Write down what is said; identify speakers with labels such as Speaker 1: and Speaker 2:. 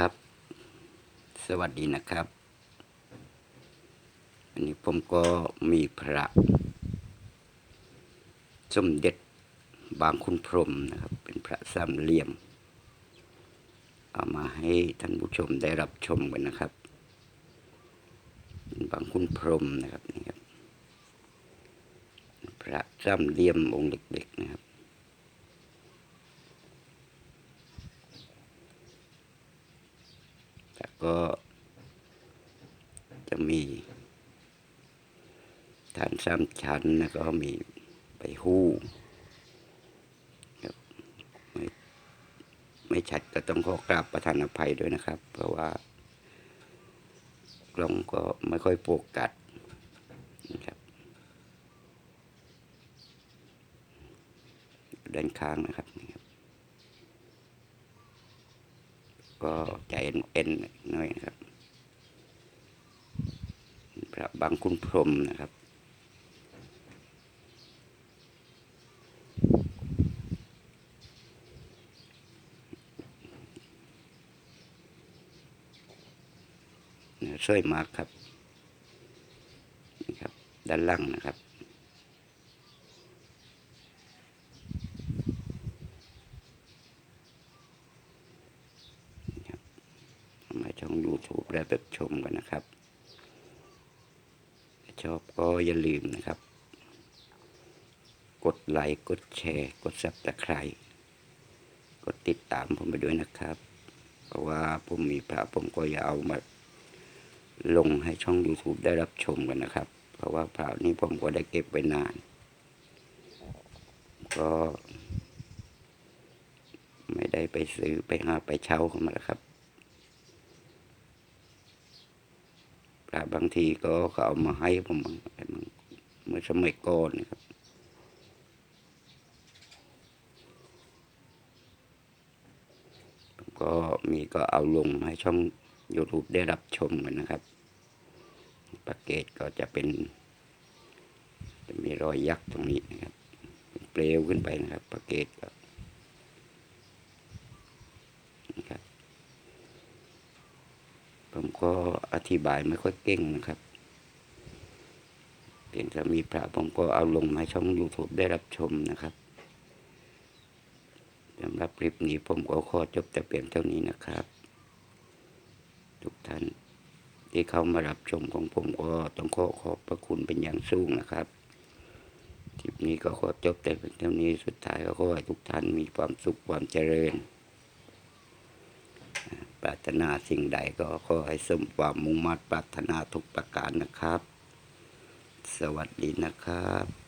Speaker 1: ครับ สวัสดีนะครับ อันนี้ผมก็มีพระสมเด็จบางคุณพรหมนะครับ เป็นพระสามเหลี่ยม เอามาให้ท่านผู้ชมได้รับชมกันนะครับ บางคุณพรหมนะครับนี่ครับ พระสามเหลี่ยมองค์เล็กๆนะครับ แล้ว ก็จะมีฐานสามชั้นแล้วก็มีใบหู้ไม่ไม่ชัดก็ต้องขอกราบประธานอภัยด้วยนะครับ เพราะว่ากล้องก็ไม่ค่อยโฟกัสนะครับด้านข้างนะครับนี่ครับ ก็ใจเอ็นๆหน่อยนะครับ พระบางคุณพรมนะครับเนื้อสวยมากครับนี่ครับ ด้านล่างนะครับ มา YouTube ได้แบบชมกันนะครับ ชอบก็อย่าลืมนะครับ กดไลค์ กดแชร์ กดซับตะไคร้กดติดตามผมไปด้วยนะครับ เพราะว่าผมมีพระผมก็จะเอามาลงให้ช่อง YouTube ได้รับชมกันนะครับ เพราะว่าพระนี้ผมก็ได้เก็บไว้นาน ก็ไม่ได้ไปซื้อไปหาไปเช่าเข้ามาแล้วครับ พระบางทีก็เขาเอามาให้ผมเมื่อสมัยก่อนนะครับก็มีก็เอาลงให้ช่อง YouTube ได้รับชมกันนะครับปากเกตก็จะเป็น จะมีรอยยักษ์ตรงนี้นะครับ เป็นเปลวขึ้นไปนะครับปากเกตก็นะครับ ผมก็ อธิบายไม่ค่อยเก่งนะครับ เพียงแต่มีพระผมก็เอาลงมาช่อง YouTube ได้รับชมนะครับสำหรับคลิปนี้ผมก็ขอจบแต่เพียงเท่านี้นะครับ ทุกท่านที่เข้ามารับชมของผมก็ต้องขอขอบพระคุณเป็นอย่างสูงนะครับคลิปนี้ก็ขอจบแต่เพียงเท่านี้สุดท้ายก็ขอให้ทุกท่านมีความสุขความเจริญ ปรารถนาสิ่งใดก็ขอให้สมความมุ่งมั่นปรารถนาทุกประการนะครับ สวัสดีนะครับ